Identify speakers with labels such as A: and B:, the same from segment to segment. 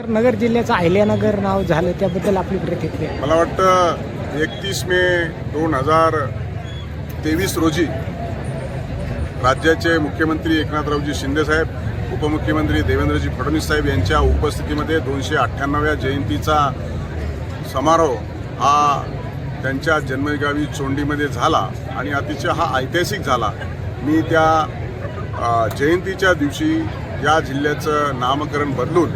A: तर नगर जिल्ह्याचं अहिल्यानगर नाव झालं त्याबद्दल आपली प्रतिक्रिया.
B: मला वाटतं एकतीस मे दोन हजार तेवीस रोजी राज्याचे मुख्यमंत्री एकनाथरावजी शिंदेसाहेब उपमुख्यमंत्री देवेंद्रजी फडणवीस साहेब यांच्या उपस्थितीमध्ये दोनशे अठ्ठ्याण्णव्या जयंतीचा समारोह हा त्यांच्या जन्मगावी चोंडीमध्ये झाला आणि अतिशय हा ऐतिहासिक झाला. मी त्या जयंतीच्या दिवशी या जिल्ह्याचं नामकरण बदलून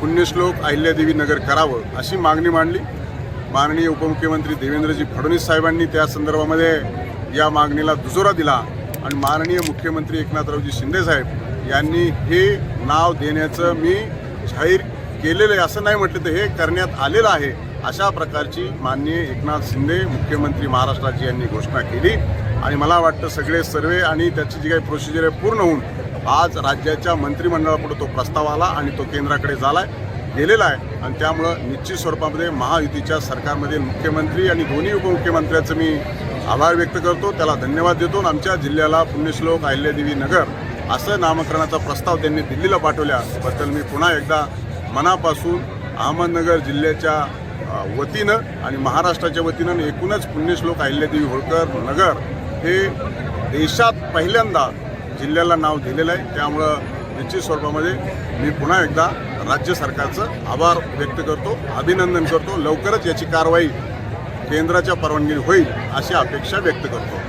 B: पुण्यश्लोक अहिल्यादेवी नगर करावं अशी मागणी मांडली. माननीय उपमुख्यमंत्री देवेंद्रजी फडणवीस साहेबांनी त्या संदर्भामध्ये या मागणीला दुजोरा दिला आणि माननीय मुख्यमंत्री एकनाथरावजी शिंदेसाहेब यांनी हे नाव देण्याचं मी जाहीर केलेलं आहे असं नाही म्हटलं तर हे करण्यात आलेलं आहे अशा प्रकारची माननीय एकनाथ शिंदे मुख्यमंत्री महाराष्ट्राची यांनी घोषणा केली. आणि मला वाटतं सगळे सर्वे आणि त्याची जी काही प्रोसिजर आहे पूर्ण होऊन आज राज्याच्या मंत्रिमंडळापुढे तो प्रस्ताव आला आणि तो केंद्राकडे झाला आहे गेलेला आहे. आणि त्यामुळं निश्चित स्वरूपामध्ये महायुतीच्या सरकारमध्ये मुख्यमंत्री आणि दोन्ही उपमुख्यमंत्र्याचं मी आभार व्यक्त करतो. त्याला धन्यवाद देतो. आणि आमच्या जिल्ह्याला पुण्यश्लोक अहिल्यादेवी नगर असं नामकरणाचा प्रस्ताव त्यांनी दिल्लीला पाठवल्याबद्दल मी पुन्हा एकदा मनापासून अहमदनगर जिल्ह्याच्या वतीनं आणि महाराष्ट्राच्या वतीनं एकूणच पुण्यश्लोक अहिल्यादेवी होळकर नगर हे देशात पहिल्यांदा जिल्ह्याला नाव दिलेलं आहे. त्यामुळं निश्चित स्वरूपामध्ये मी पुन्हा एकदा राज्य सरकारचं आभार व्यक्त करतो अभिनंदन करतो. लवकरच याची कारवाई केंद्राच्या परवानगी होईल अशी अपेक्षा व्यक्त करतो.